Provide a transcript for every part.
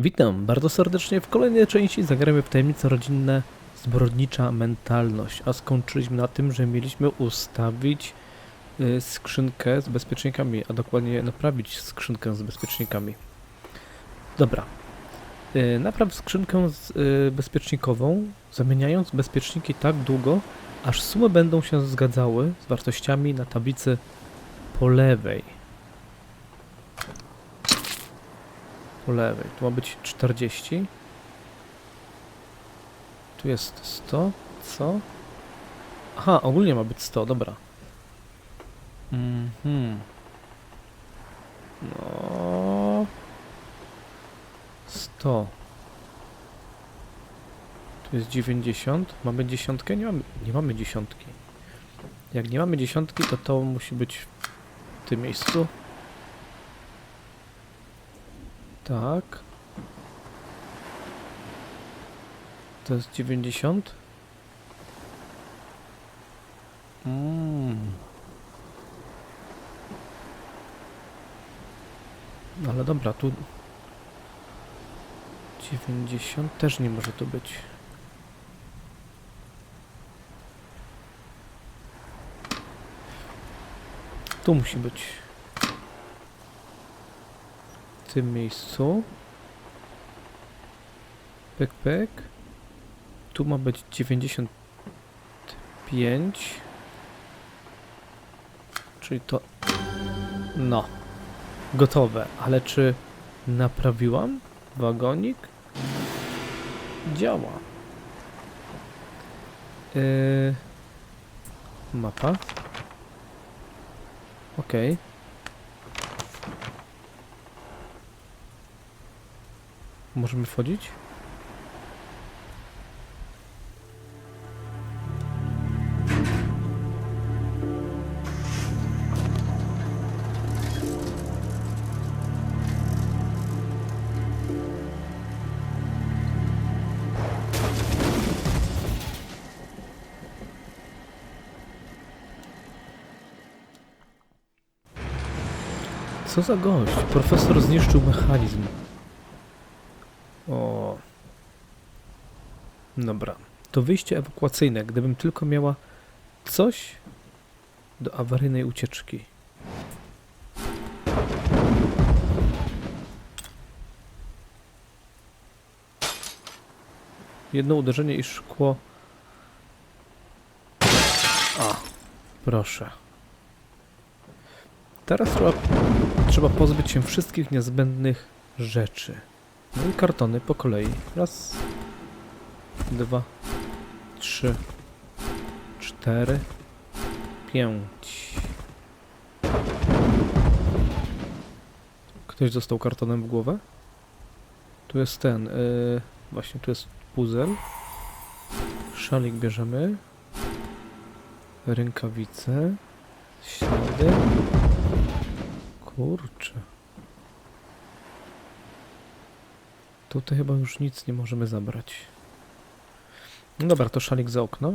Witam bardzo serdecznie w kolejnej części zagramy w tajemnice rodzinne zbrodnicza mentalność, a skończyliśmy na tym, że mieliśmy ustawić y, skrzynkę z bezpiecznikami, a dokładnie naprawić skrzynkę z bezpiecznikami. Dobra. Y, Napraw skrzynkę y, bezpiecznikową, zamieniając bezpieczniki tak długo, aż sumy będą się zgadzały z wartościami na tablicy po lewej. Po lewej. Tu ma być 40. Tu jest 100. Co? Aha, ogólnie ma być 100, dobra. Mhm. No. 100. Tu jest 90. Mamy dziesiątkę? Nie mamy, nie mamy dziesiątki. Jak nie mamy dziesiątki, to to musi być w tym miejscu. Tak. To jest 90. Mm. Ale dobra, tu 90 też nie może to być. Tu musi być w tym miejscu. Pyk, pyk. Tu ma być 95. Czyli to... No. Gotowe. Ale czy naprawiłam wagonik? Działa. Yy... Mapa. Okej. Możemy wchodzić? Co za gość? Profesor zniszczył mechanizm. O. Dobra. To wyjście ewakuacyjne, gdybym tylko miała coś do awaryjnej ucieczki. Jedno uderzenie i szkło. A, proszę. Teraz trzeba, trzeba pozbyć się wszystkich niezbędnych rzeczy. No i kartony po kolei. Raz, dwa, trzy, cztery, pięć. Ktoś dostał kartonem w głowę? Tu jest ten, yy, właśnie tu jest puzzle. Szalik bierzemy. Rękawice. Ślady. Kurczę. Tutaj chyba już nic nie możemy zabrać. Dobra, to szalik za okno.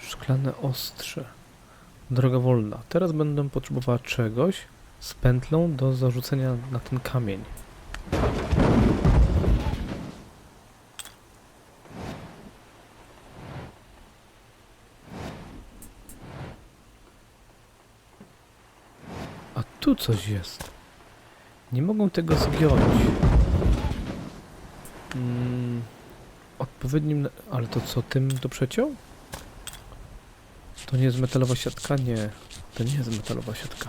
Szklane ostrze. Droga wolna. Teraz będę potrzebowała czegoś z pętlą do zarzucenia na ten kamień. A tu coś jest. Nie mogą tego zgiąć. Mm, odpowiednim... Ale to co, tym to przeciął? To nie jest metalowa siatka? Nie. To nie jest metalowa siatka.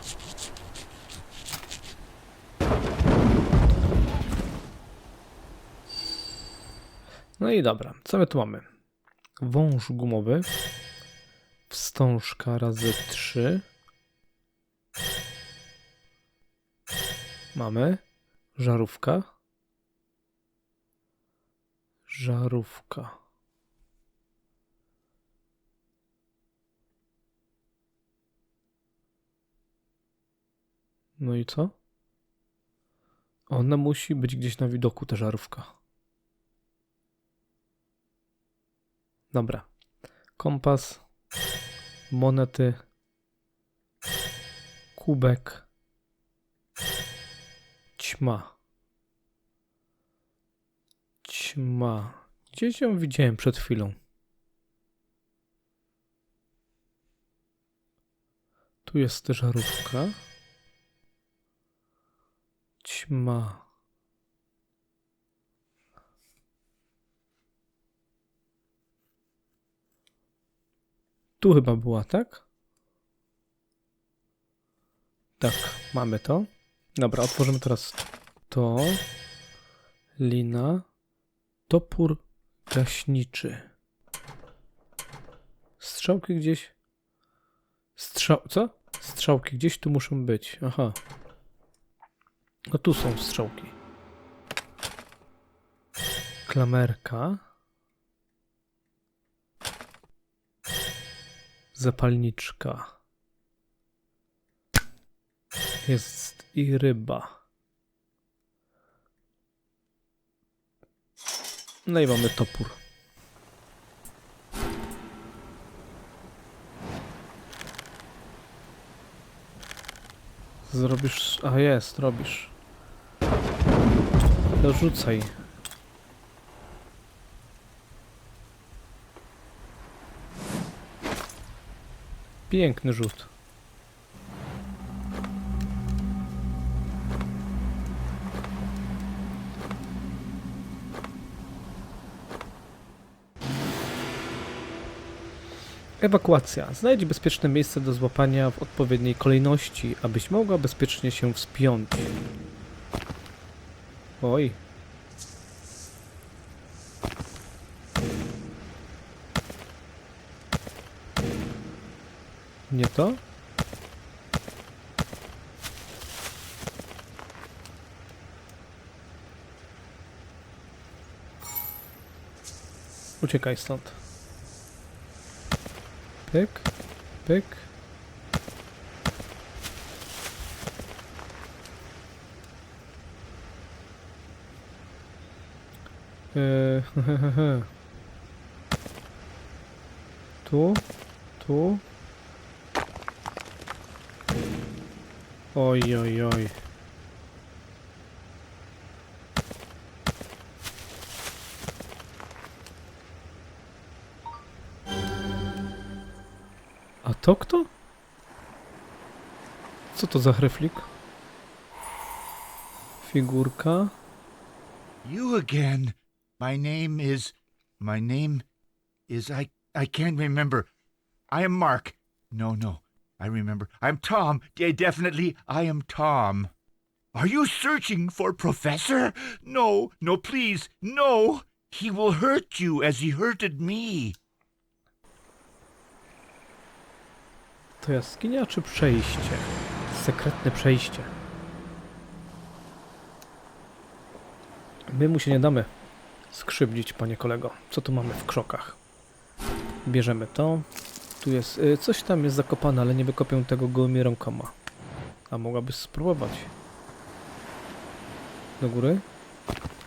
No i dobra, co my tu mamy? Wąż gumowy. Wstążka razy 3. Mamy. Żarówka. Żarówka. No i co? Ona musi być gdzieś na widoku, ta żarówka. Dobra. Kompas. monety, kubek, ćma. Ćma. Gdzieś ją widziałem przed chwilą. Tu jest żarówka. Ćma. Tu chyba była, tak? Tak, mamy to. Dobra, otworzymy teraz to. Lina. Topór gaśniczy. Strzałki gdzieś. Strzał. Co? Strzałki gdzieś tu muszą być. Aha. No tu są strzałki. Klamerka. Zapalniczka. Jest i ryba. No i mamy topór. Zrobisz. A jest, robisz. Dorzucaj. Piękny rzut. Ewakuacja. Znajdź bezpieczne miejsce do złapania w odpowiedniej kolejności, abyś mogła bezpiecznie się wspiąć. Oj. Nie to? Uciekaj stąd. Pyk, pyk. Eee, tu, tu. Oj, oj, oj. To kto? Co to za chreflik? Figurka. You again. My name is. My name is. I. I can't remember. I am Mark. No, no. I remember. I'm Tom. Yeah, definitely. I am Tom. Are you searching for Professor? No, no, please. No. He will hurt you as he hurted me. To jaskinia czy przejście? Sekretne przejście. My mu się nie damy skrzywdzić, panie kolego. Co tu mamy w krzokach? Bierzemy to. Tu jest... Y, coś tam jest zakopane, ale nie wykopię tego gołymi rękoma. A mogłabyś spróbować. Do góry?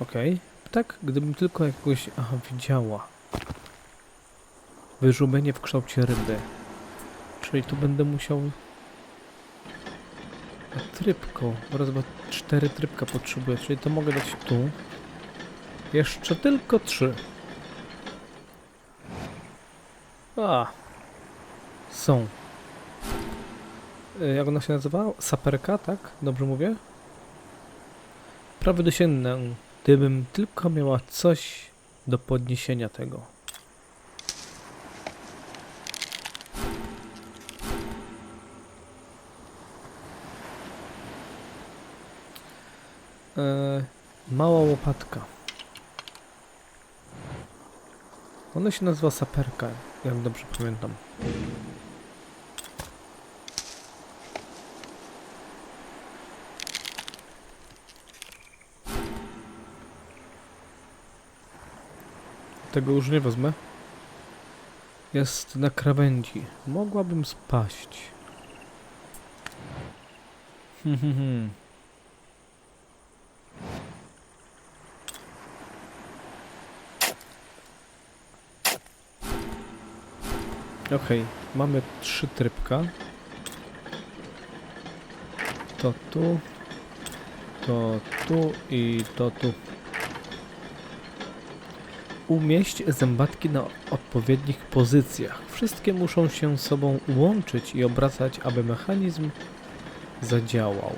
Okej. Tak, gdybym tylko jakoś... Aha, widziała. Wyżubienie w kształcie ryby. Czyli tu będę musiał... A trybko. Raz, dwa, cztery trybka potrzebuję, czyli to mogę dać tu. Jeszcze tylko trzy. A. Są. Y, Jak ona się nazywa? Saperka, tak? Dobrze mówię? Prawy dosięgnę. Gdybym tylko miała coś do podniesienia tego. Mała łopatka. Ona się nazywa saperka, jak dobrze pamiętam. Tego już nie wezmę. Jest na krawędzi. Mogłabym spaść. Hmm. Okej, mamy trzy trybka. To tu, to tu i to tu. Umieść zębatki na odpowiednich pozycjach. Wszystkie muszą się sobą łączyć i obracać, aby mechanizm zadziałał.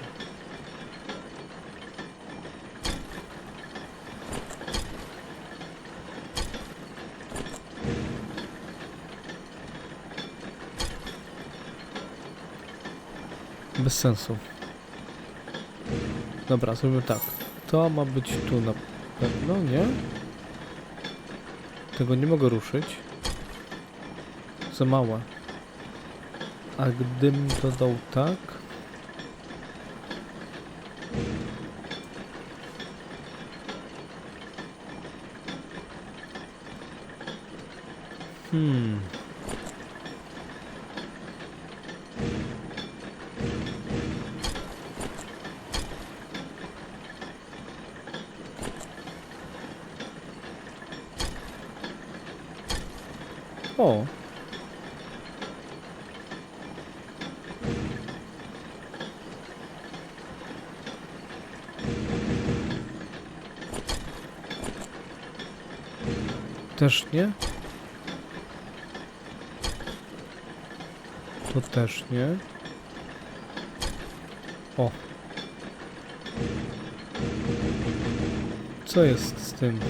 Bez sensu. Dobra, zrobimy tak. To ma być tu na pewno, nie? Tego nie mogę ruszyć. Za małe. A gdybym dodał tak... Hmm. Też nie? To też nie. O. Co jest z tym?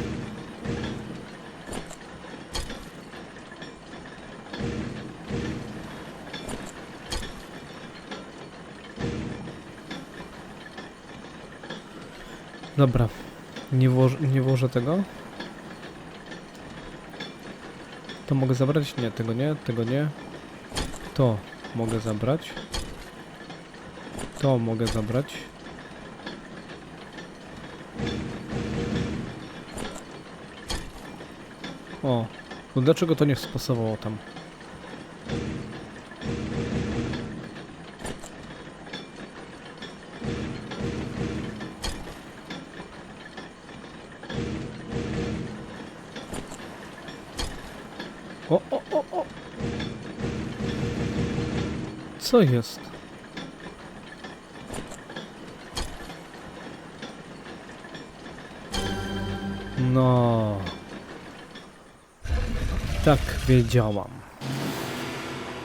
Dobra. Nie, włoż, nie włożę tego. To mogę zabrać? Nie, tego nie, tego nie. To mogę zabrać. To mogę zabrać. O, no dlaczego to nie spasowało tam? Co jest? No. Tak wiedziałam.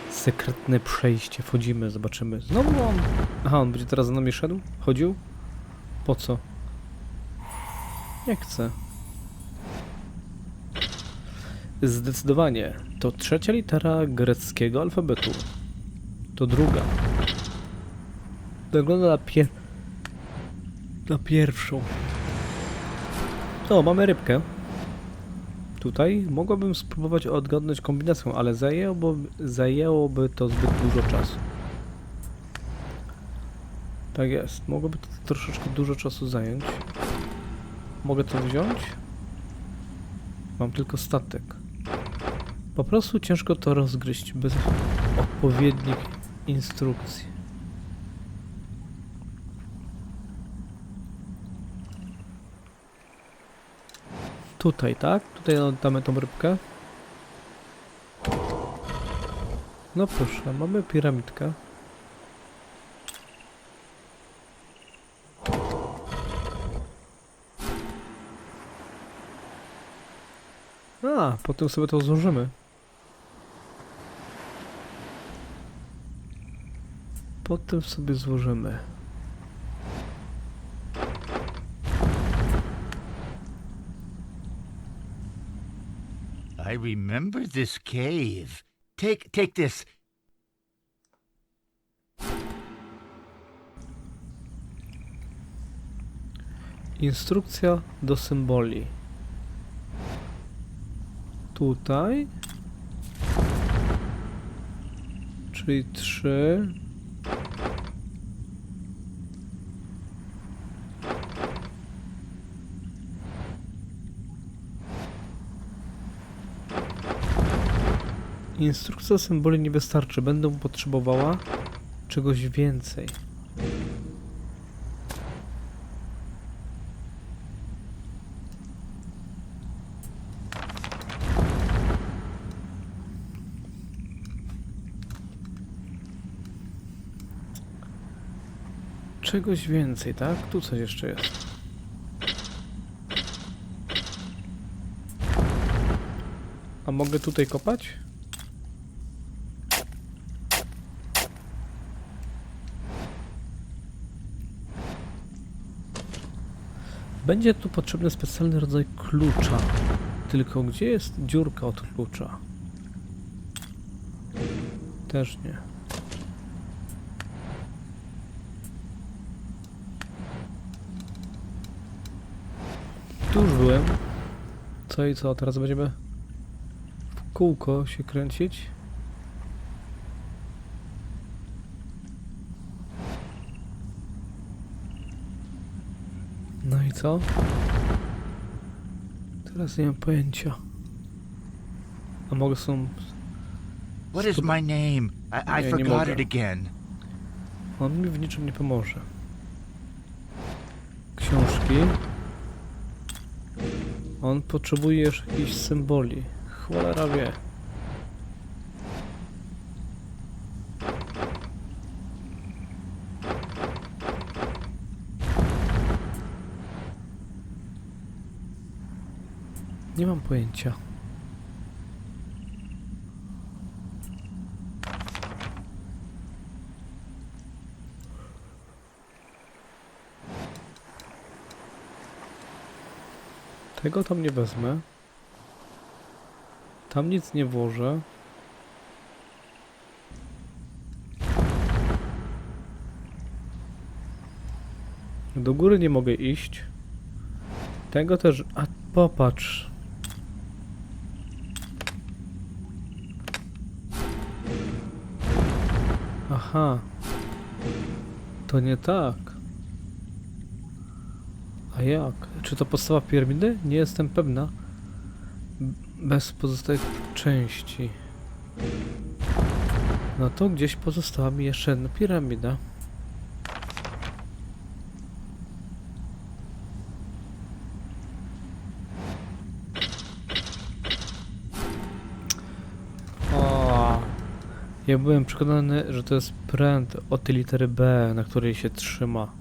Sekretne przejście. Wchodzimy, zobaczymy. Znowu on. Aha, on będzie teraz za nami szedł? Chodził? Po co? Nie chcę. Zdecydowanie. To trzecia litera greckiego alfabetu. To druga. Wygląda na pier... na pierwszą. O, mamy rybkę. Tutaj mogłabym spróbować odgadnąć kombinację, ale zajęłoby, zajęłoby to zbyt dużo czasu. Tak jest. Mogłoby to troszeczkę dużo czasu zająć. Mogę to wziąć? Mam tylko statek. Po prostu ciężko to rozgryźć bez odpowiednich instrukcji. Tutaj, tak? Tutaj damy tą rybkę. No proszę, mamy piramidkę. A, potem sobie to złożymy. Potem sobie złożymy. I remember this cave. Take take this. Instrukcja do symboli. Tutaj. Czyli trzy. Instrukcja symboli nie wystarczy. Będę potrzebowała czegoś więcej. Czegoś więcej, tak? Tu coś jeszcze jest. A mogę tutaj kopać? Będzie tu potrzebny specjalny rodzaj klucza. Tylko gdzie jest dziurka od klucza? Też nie. Tu już byłem. Co i co? Teraz będziemy w kółko się kręcić. No i co? Teraz nie mam pojęcia. A mogę są... What is my name? I, I Nie, nie forgot mogę. it again. On mi w niczym nie pomoże. Książki. On potrzebuje jeszcze jakichś symboli. Cholera wie. Nie mam pojęcia. Tego tam nie wezmę. Tam nic nie włożę. Do góry nie mogę iść. Tego też... A popatrz. Aha. To nie tak. A jak? Czy to podstawa piramidy? Nie jestem pewna. Bez pozostałych części. No to gdzieś pozostała mi jeszcze jedna piramida. Ja byłem przekonany, że to jest pręt od tej litery B, na której się trzyma.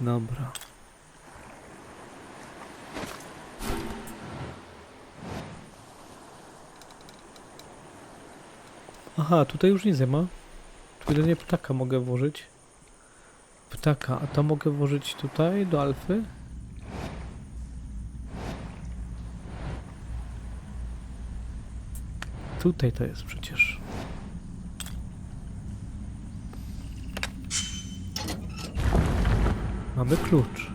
Dobra. Aha, tutaj już nic nie ma. Tu jedynie ptaka mogę włożyć. Ptaka, a to mogę włożyć tutaj do alfy? Tutaj to jest przecież. Mamy klucz.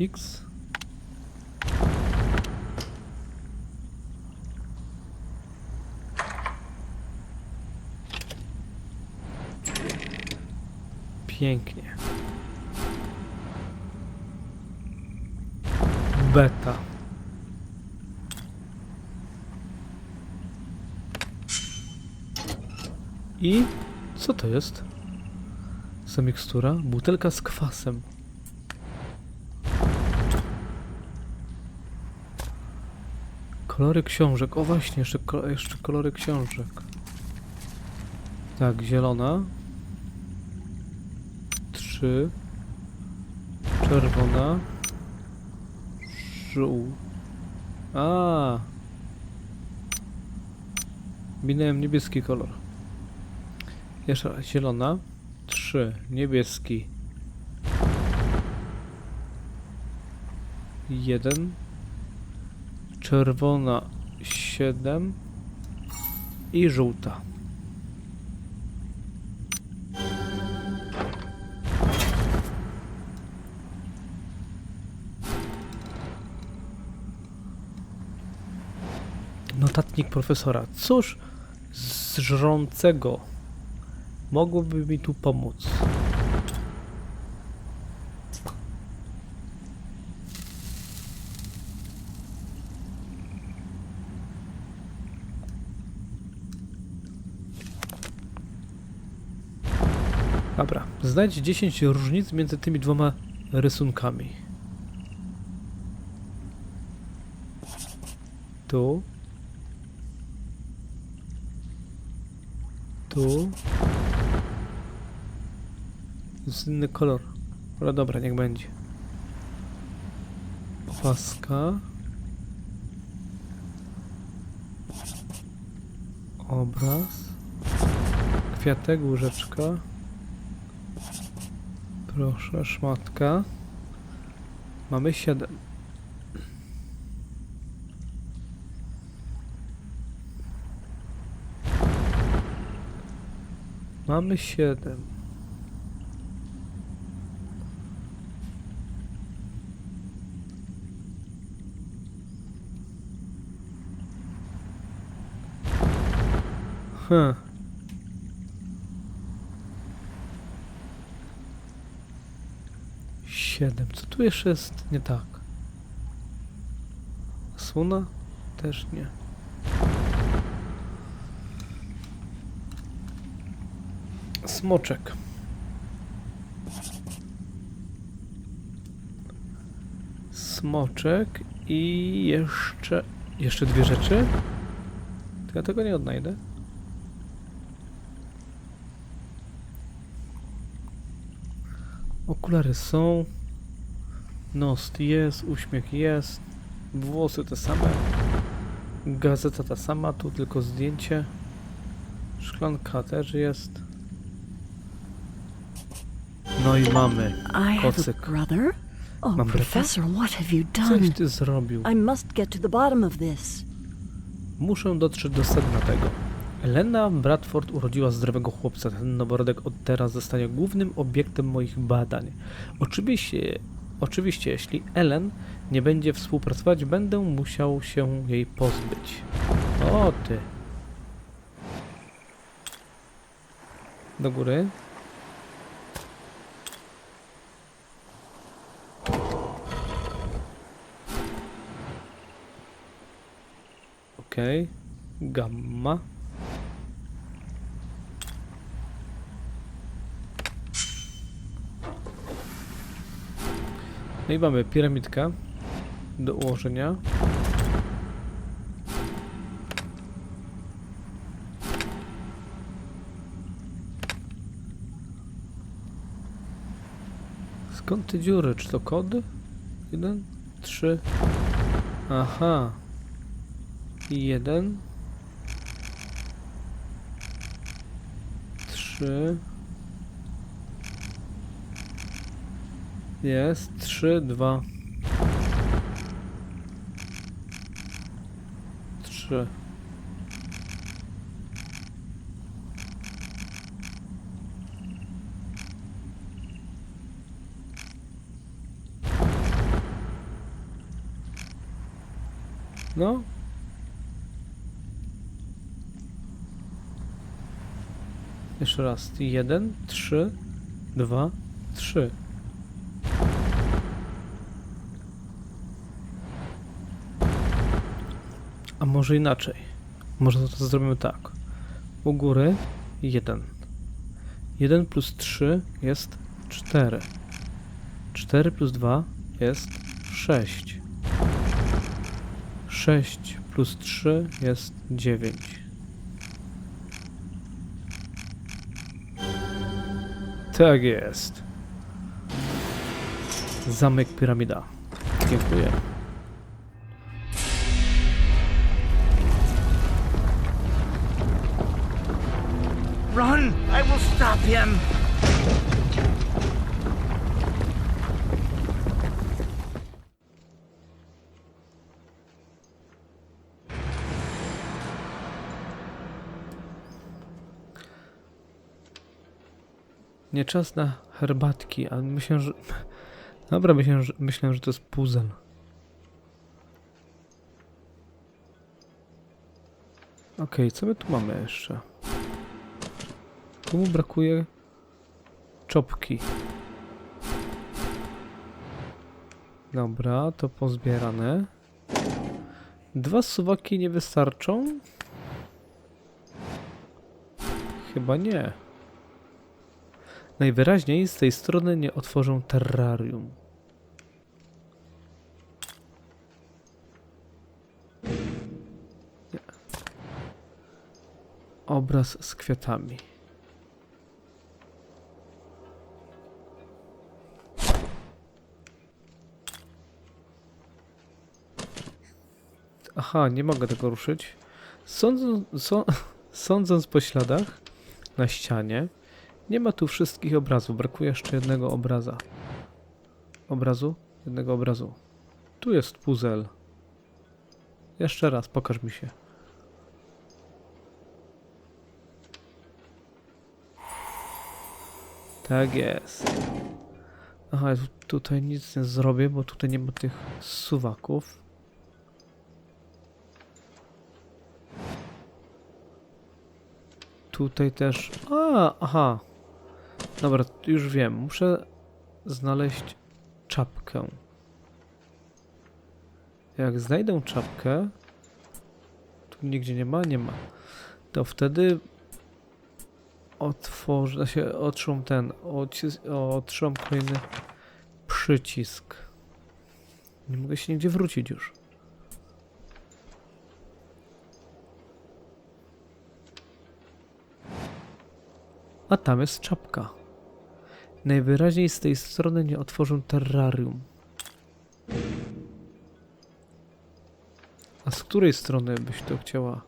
X. Pięknie. Beta. I co to jest? Za mikstura? Butelka z kwasem. Kolory książek. O właśnie, jeszcze, jeszcze kolory książek. Tak, zielona. Trzy. Czerwona. Żół. A. Minąłem niebieski kolor. Jeszcze zielona. Trzy. Niebieski. Jeden. Czerwona. Siedem. I żółta. Notatnik profesora. Cóż z żrącego mogłoby mi tu pomóc? Dobra, znajdź 10 różnic między tymi dwoma rysunkami. Tu. Tu. Jest inny kolor. Ale dobra, niech będzie. Paska. Obraz. Kwiatek, łyżeczka. Proszę, szmatka. Mamy siedem. Mamy siedem. Huh. Siedem. Co tu jeszcze jest nie tak? Słona? Też nie. Smoczek. Smoczek i jeszcze... Jeszcze dwie rzeczy? Ja tego nie odnajdę. Okulary są. Nos jest, uśmiech jest. Włosy te same. Gazeta ta sama, tu tylko zdjęcie. Szklanka też jest. No i mamy. I have Kocyk. brother? Oh, Mam brata? Professor, what have you Coś done? ty zrobił. I must get to the bottom of this. Muszę dotrzeć do sedna tego. Elena Bradford urodziła zdrowego chłopca. Ten noworodek od teraz zostanie głównym obiektem moich badań. Oczywiście, oczywiście, jeśli Ellen nie będzie współpracować, będę musiał się jej pozbyć. O ty. Do góry. Okej. Gamma. No i mamy piramidkę do ułożenia. Skąd te dziury? Czy to kody? Jeden, trzy. Aha. Jeden. Trzy. Jest. Trzy, dwa. Trzy. No, Jeszcze raz. Jeden, trzy, dwa, trzy. A może inaczej? Może to, zrobimy tak. U góry jeden. Jeden plus trzy jest cztery. Cztery plus dwa jest sześć. Sześć plus trzy jest dziewięć. Tak jest. Zamek piramida. Dziękuję. Run! I will stop him! Nie czas na herbatki, ale myślę, że... Dobra, myślę, że, myślę, że to jest puzzle. Okej, co my tu mamy jeszcze? Tu mu brakuje czopki. Dobra, to pozbierane. Dwa suwaki nie wystarczą? Chyba nie. Najwyraźniej z tej strony nie otworzą terrarium. Nie. Obraz z kwiatami. Aha, nie mogę tego ruszyć. Sądząc, są, sądząc po śladach na ścianie, nie ma tu wszystkich obrazów. Brakuje jeszcze jednego obraza. Obrazu? Jednego obrazu. Tu jest puzzle. Jeszcze raz, pokaż mi się. Tak jest. Aha, tu- tutaj nic nie zrobię, bo tutaj nie ma tych suwaków. Tutaj też. A, aha. Dobra, już wiem. Muszę znaleźć czapkę. Jak znajdę czapkę, tu nigdzie nie ma, nie ma. To wtedy otworzę, się otrzymam ten, otrzymam kolejny przycisk. Nie mogę się nigdzie wrócić już. A tam jest czapka. Najwyraźniej z tej strony nie otworzą terrarium. A z której strony byś to chciała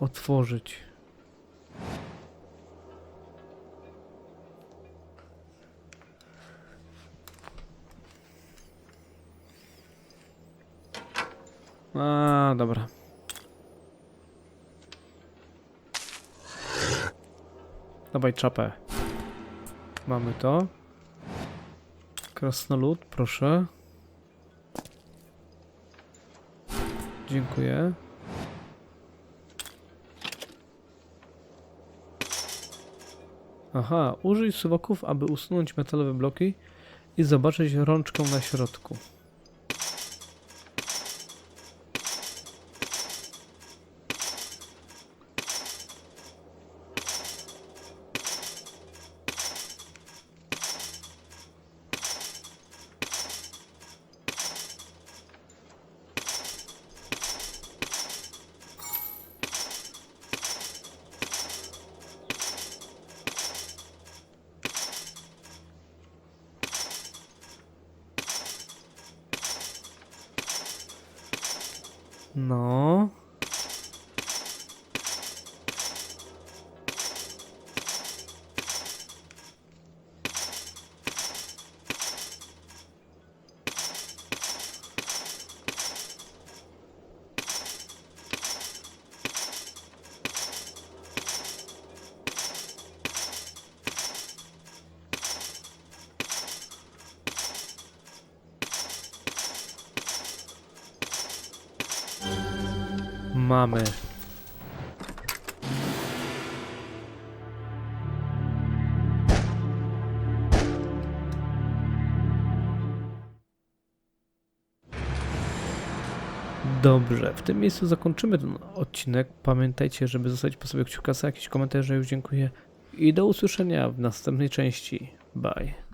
otworzyć? A, dobra. Dawaj czapę. Mamy to. Krasnolud, proszę. Dziękuję. Aha, użyj suwaków, aby usunąć metalowe bloki i zobaczyć rączkę na środku. No. Mamy. Dobrze, w tym miejscu zakończymy ten odcinek. Pamiętajcie, żeby zostawić po sobie kciuka za jakiś komentarz, już dziękuję. I do usłyszenia w następnej części. Bye.